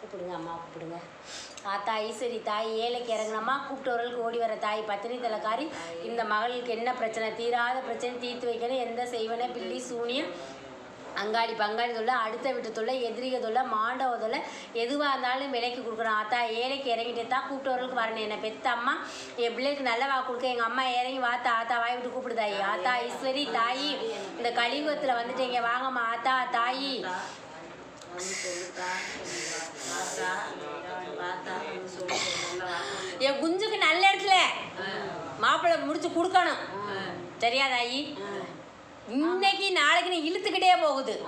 கூப்பிடுங்க அம்மா கூப்பிடுங்க. ஆத்தா ஈஸ்வரி தாய் ஏழைக்கு இறங்கினம்மா கூப்பிட்டவர்களுக்கு ஓடி வர தாய் பத்தினி தலைக்காரி இந்த மகளுக்கு என்ன பிரச்சனை? தீராத பிரச்சனை தீர்த்து வைக்கணும் எந்த செய்வன பில்லி சூனியம் அங்காளி பங்காளி தொல்லை அடுத்த வீட்டு தொல்லை எதிரிக தொல்லை மாண்டவ தொல்லை எதுவாக இருந்தாலும் விலைக்கு கொடுக்கணும். ஆத்தா ஏழைக்கு இறங்கிட்டே தான் கூப்பிட்டவர்களுக்கு வரணும். என்னை பெத்த அம்மா என் பிள்ளைக்கு நல்ல வா கொடுக்க எங்கள் அம்மா இறங்கி வாத்தா ஆத்தா வாய் விட்டு கூப்பிடுதாயி ஆத்தா ஈஸ்வரி தாயி இந்த கலியுகத்தில் இங்கே வாங்கம்மா. ஆத்தா தாயி என் குஞ்சுக்கு நல்ல இடத்துல மாப்பிள்ளை முடிச்சு கொடுக்கணும். சரியா தாயி இன்னைக்கு நாளைக்கு நீ இழுத்துக்கிட்டே போகுது.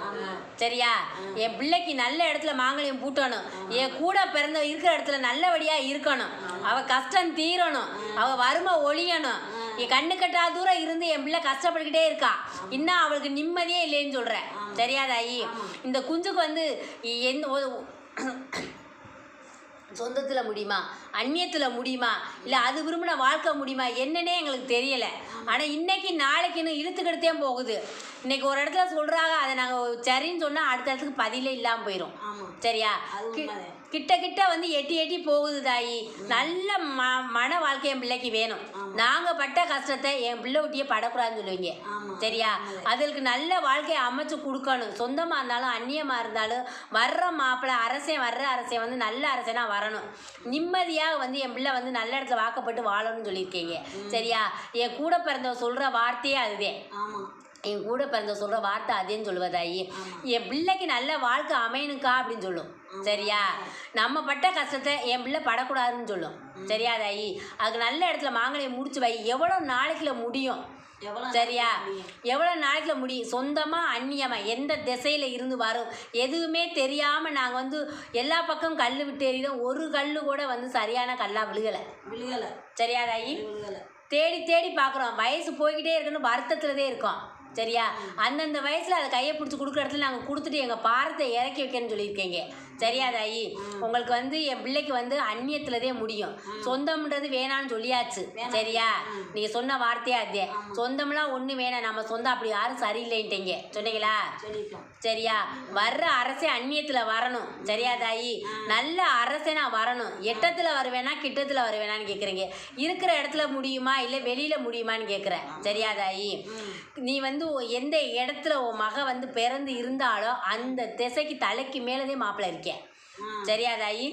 சரியா? என் பிள்ளைக்கு நல்ல இடத்துல மாங்கல்யம் பூட்டணும். என் கூட பிறந்த இருக்கிற இடத்துல நல்லபடியா இருக்கணும். அவ கஷ்டம் தீரணும். அவ வறுமை ஒழியணும். என் கண்ணு கட்டா தூரம் இருந்து என் பிள்ளை கஷ்டப்பட்டுக்கிட்டே இருக்கா. இன்னும் அவளுக்கு நிம்மதியே இல்லைன்னு சொல்றேன். சரியா தாயி இந்த குஞ்சுக்கு வந்து எந்த சொந்தத்தில் முடியுமா? அந்நியத்தில் முடியுமா? இல்லை அது விரும்பின வாழ்க்கை முடியுமா? என்னன்னே எங்களுக்கு தெரியலை. ஆனால் இன்னைக்கு நாளைக்குன்னு இழுத்துக்கிட்டே போகுது. இன்னைக்கு ஒரு இடத்துல சொல்கிறாங்க அதை நாங்கள் சரின்னு சொன்னால் அடுத்த இடத்துக்கு பதிலே இல்லாமல் போயிடும் சரியா. கிட்ட கிட்ட வந்து எட்டி எட்டி போகுது தாயி. நல்ல ம மன வாழ்க்கை என் பிள்ளைக்கு வேணும். நாங்கள் பட்ட கஷ்டத்தை என் பிள்ளை ஒட்டியே படக்கூடாதுன்னு சொல்லுவீங்க. சரியா? அதுக்கு நல்ல வாழ்க்கையை அமைச்சு கொடுக்கணும். சொந்தமாக இருந்தாலும் அந்நியமாக இருந்தாலும் வர்ற மாப்பிள்ளை அரசன் வர்ற அரசன் வந்து நல்ல அரசனா வரணும். நிம்மதியாக வந்து என் பிள்ளை வந்து நல்ல இடத்துல வாக்கப்பட்டு வாழணும்னு சொல்லியிருக்கீங்க. சரியா? என் கூட பிறந்தவ சொல்கிற வார்த்தையே அதுதான் ஆமாம் என் கூட பிறந்த சொல்கிற வார்த்தை அதேன்னு சொல்லுவதாயி என் பிள்ளைக்கு நல்ல வாழ்க்கை அமையணுக்கா அப்படின்னு சொல்லும். சரியா? நம்ம பட்ட கஷ்டத்தை என் பிள்ளை படக்கூடாதுன்னு சொல்லும். சரியா தாயி? அதுக்கு நல்ல இடத்துல மாங்கலையை முடிச்சு வை. எவ்வளோ நாளைக்குள்ள முடியும்? சரியா? எவ்வளோ நாளைக்குள்ள முடியும்? சொந்தமாக அந்நியமாக எந்த திசையில் இருந்து வரும்? எதுவுமே தெரியாமல் நாங்கள் வந்து எல்லா பக்கம் கல் விட்டு எறிகிறோம் ஒரு கல் கூட வந்து சரியான கல்லாக விழுகலை. விழுகலை. சரியா தாயி? தேடி தேடி பார்க்குறோம் வயசு போய்கிட்டே இருக்குன்னு வருத்தத்துலதே இருக்கோம். சரியா? அந்தந்த வயசில் அதை கையை பிடிச்சி கொடுக்குற இடத்துல நாங்கள் கொடுத்துட்டு எங்கள் பாரத்தை இறக்கி வைக்கணும்னு சொல்லியிருக்கீங்க. சரியா தாயி உங்களுக்கு வந்து என் பிள்ளைக்கு வந்து அந்நியத்துலதே முடியும். சொந்தம்ன்றது வேணான்னு சொல்லியாச்சு. சரியா? நீங்கள் சொன்ன வார்த்தையே அதே சொந்தம்லாம் ஒன்று வேணாம். நம்ம சொந்தம் அப்படி யாரும் சரியில்லைன்ட்டீங்க. சொன்னீங்களா? சரியா? வர்ற அரசே அந்நியத்தில் வரணும். சரியா தாயி நல்ல அரசே நான் வரணும். எட்டத்தில் வருவேனா கிட்டத்தில் வருவேனான்னு கேட்குறீங்க இருக்கிற இடத்துல முடியுமா இல்லை வெளியில் முடியுமான்னு கேட்குறேன் சரியா தாயி நீ வந்து எந்த இடத்துல உன் மக வந்து பிறந்து இருந்தாலோ அந்த திசைக்கு தலைக்கு மேலதே மாப்பிள்ளை இருக்கேன் சரியா தாயி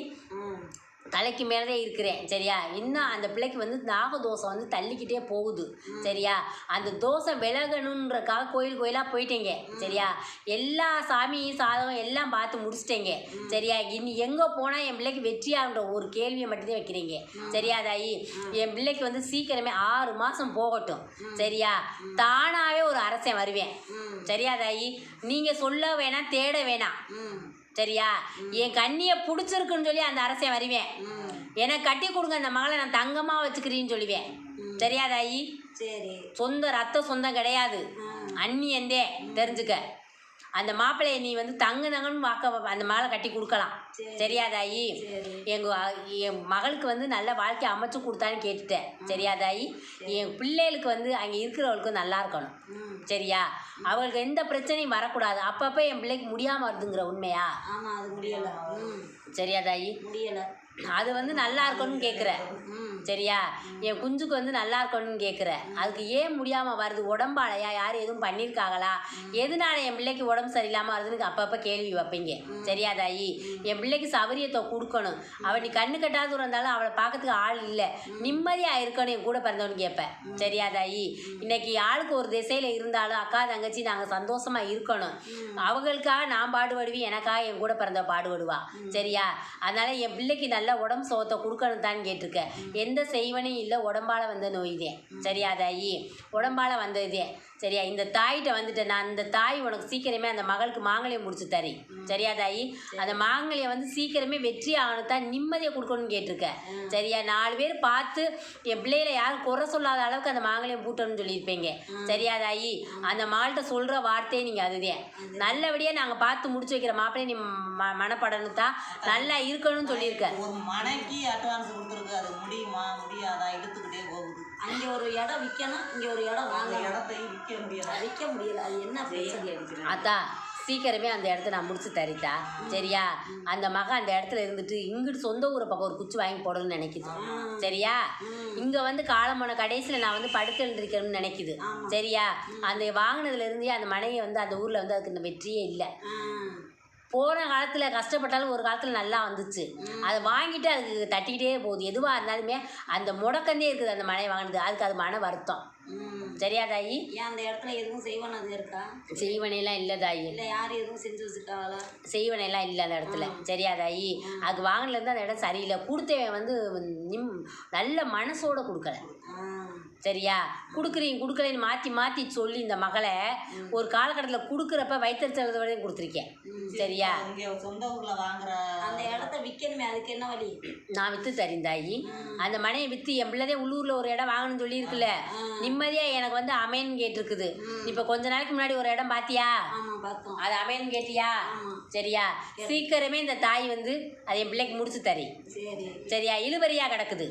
தலைக்கு மேலே இருக்கிறேன் சரியா? இன்னும் அந்த பிள்ளைக்கு வந்து நாகதோஷம் வந்து தள்ளிக்கிட்டே போகுது சரியா? அந்த தோசை விலகணுன்றக்காக கோயில் கோயிலாக போயிட்டீங்க சரியா? எல்லா சாமியும் சாதகம் எல்லாம் பார்த்து முடிச்சிட்டீங்க சரியா? இனி எங்கே போனால் என் பிள்ளைக்கு வெற்றியாகுன்ற ஒரு கேள்வியை மட்டும்தான் வைக்கிறீங்க சரியா தாயி என் பிள்ளைக்கு வந்து சீக்கிரமே ஆறு மாதம் போகட்டும் சரியா? தானாகவே ஒரு அரசன் வருவேன் சரியா தாயி நீங்கள் சொல்ல வேணாம் தேட வேணாம். சரியா? என் கண்ணியை பிடிச்சிருக்குன்னு சொல்லி அந்த அரசன் வருவேன். எனக்கு கட்டி கொடுங்க அந்த மகளை நான் தங்கமாக வச்சுக்கிறேன்னு சொல்லுவேன். சரியா தாயி? சரி. சொந்த ரத்த சொந்தம் கிடையாது. ம். அந்நியந்தே தெரிஞ்சுக்க. அந்த மாப்பிள்ளையை நீ வந்து தங்க தங்கன்னு வாக்க அந்த மகளை கட்டி கொடுக்கலாம். சரி. சரியா தாயி சரி. எங்க என் மகளுக்கு வந்து நல்ல வாழ்க்கை அமைச்சு கொடுத்தான்னு கேட்டுட்டேன். சரியா தாயி என் பிள்ளைகளுக்கு வந்து அங்கே இருக்கிறவளுக்கு நல்லா இருக்கணும். சரியா? அவளுக்கு எந்த பிரச்சனையும் வரக்கூடாது. அப்பப்போ என் பிள்ளைக்கு முடியாமல் வருதுங்கிற உண்மையா? ஆமாம் அது முடியலை. அது வந்து நல்லா இருக்கணும்னு கேட்குற சரியா? என் குஞ்சுக்கு வந்து நல்லா இருக்கணும்னு கேட்குற அதுக்கு ஏன் முடியாமல் வருது? உடம்பாலையா? யார் எதுவும் பண்ணியிருக்காங்களா எதனால என் பிள்ளைக்கு உடம்பு சரியில்லாமல் வருதுன்னு அப்பப்போ கேள்வி வைப்பீங்க. சரியா தாயி? என் பிள்ளைக்கு சௌரியத்தை கொடுக்கணும். அவள் நீ கண்ணு கட்டாத இருந்தாலும் அவளை பார்க்கறதுக்கு ஆள் இல்லை. நிம்மதியாக இருக்கணும் என் கூட பிறந்தவனு கேட்பேன் சரியா தாயி? இன்னைக்கு ஆளுக்கு ஒரு திசையில் இருந்தாலும் அக்கா தங்கச்சி நாங்கள் சந்தோஷமாக இருக்கணும். அவங்களுக்காக நான் பாடுபடுவேன் எனக்காக என் கூட பிறந்த பாடுபடுவா. சரியா? அதனால என் பிள்ளைக்கு நல்ல உடம்பு சோத்தை கொடுக்கணும் தான் கேட்டிருக்கேன் எந்த செய்வனையும் இல்லை உடம்பால வந்த நோய்தே சரியா தாயி? உடம்பால வந்ததே சரியா இந்த தாயிட்ட வந்துட்டேன் நான் அந்த தாய் உனக்கு சீக்கிரமே அந்த மகளுக்கு மாங்கல்யம் முடிச்சு தரி. சரியா தாயி? அந்த மாங்கல்யம் வந்து சீக்கிரமே வெற்றி ஆகணும் தான் நிம்மதியை கொடுக்கணும்னு கேட்டிருக்க. சரியா நாலு பேர் பார்த்து என் பிள்ளையில யாரும் குறை சொல்லாத அளவுக்கு அந்த மாங்கல்யம் பூட்டணும்னு சொல்லியிருப்பீங்க. சரியா தாயி? அந்த மால்கிட்ட சொல்கிற வார்த்தையே நீங்கள் அதுதான் நல்லபடியாக நாங்கள் பார்த்து முடிச்சு வைக்கிற மாப்பிள்ளையை நீ ம மனப்படணும் தான் நல்லா இருக்கணும்னு சொல்லியிருக்க. ஒரு மனைக்கு அட்வான்ஸ் கொடுத்துருக்கு அது முடியுமா? முடியாதா? இழுத்துக்கிட்டே போகுது. அங்கே ஒரு இடம் விற்கணும் இங்கே ஒரு இடம் அந்த வாங்கணும். இடத்தையும் விற்க முடியல விற்க முடியல. அது என்ன பிரச்சனை? அத்தா சீக்கிரமே அந்த இடத்த நான் முடிச்சு தரித்தா சரியா? அந்த மகன் அந்த இடத்துல இருந்துட்டு இங்கிட்டு சொந்த ஊரை பக்கம் ஒரு குச்சி வாங்கி போடணும்னு நினைக்குது. சரியா? இங்கே வந்து காலமான கடைசியில் நான் வந்து படுத்து எழுந்திருக்கணும்னு நினைக்குது. சரியா? அந்த வாங்கினதுல இருந்தே அந்த மனைவி வந்து அந்த ஊரில் வந்து அதுக்கு இந்த வெற்றியே இல்லை. போன காலத்தில் கஷ்டப்பட்டாலும் ஒரு காலத்தில் நல்லா வந்துச்சு. அதை வாங்கிட்டு அதுக்கு தட்டிக்கிட்டே போகுது. எதுவாக இருந்தாலுமே அந்த முடக்கந்தே இருக்குது அந்த மழையை வாங்கினது. அதுக்கு அது மன வருத்தம். சரியா தாயி? ஏன் அந்த இடத்துல எதுவும் செய்வனது இருக்கா? செய்வனையெல்லாம் இல்லை தாயி. இல்லை யார் எதுவும் செஞ்சு வச்சுருக்காங்களா? செய்வனையெல்லாம் இல்லை அந்த இடத்துல. சரியா தாயி? அது வாங்கினதுலேருந்து அந்த இடம் சரியில்லை. கொடுத்தவன் வந்து நிம் நல்ல மனசோட கொடுக்கல. சரியா? கொடுக்குறீங்க கொடுக்கலைன்னு மாற்றி மாற்றி சொல்லி இந்த மகளை ஒரு காலகட்டத்தில் கொடுக்குறப்ப வயிற்றுச்சல் வரையும் கொடுத்துருக்கேன். சரியா? சொந்த ஊர்ல வாங்குற விற்கணுமே அதுக்கு என்ன வழி? நான் விற்று தரிந்தாயி அந்த மனையை விற்று என் பிள்ளைதே உள்ளூரில் ஒரு இடம் வாங்கணும்னு சொல்லியிருக்குல்ல. நிம்மதியாக எனக்கு வந்து அமையன்னு கேட்டிருக்குது. இப்போ கொஞ்ச நாளைக்கு முன்னாடி ஒரு இடம் பார்த்தியா அது அமையன்னு கேட்டியா. சரியா? சீக்கிரமே இந்த தாய் வந்து அது என் பிள்ளைக்கு முடிச்சு தரி சரி. சரியா? இழுவரியாக கிடக்குது.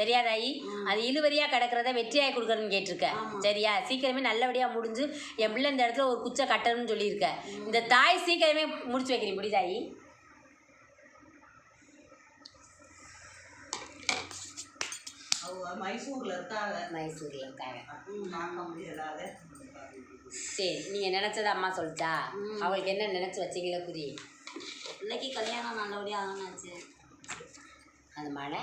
சரியா தாயி? அது இழுவரியாக கிடக்கிறத வெற்றியாய் கொடுக்குறேன்னு கேட்டிருக்க. சரியா? சீக்கிரமே நல்லபடியாக முடிஞ்சு என் பிள்ளை இந்த இடத்துல ஒரு குச்சை கட்டணும்னு சொல்லியிருக்க. இந்த தாய் சீக்கிரமே முடிச்சு வைக்கிறீங்க முடி தாயி அவங்க மைசூர்ல இருக்காங்க. மைசூரில் இருக்காங்க. பார்க்க முடியலாத சரி நீங்கள் நினச்சத அம்மா சொல்லிட்டா? அவங்களுக்கு என்ன நினச்சி வச்சீங்களோ புரி பிள்ளைக்கு கல்யாணம் நல்லபடியாக ஆனாச்சு. அந்த மனை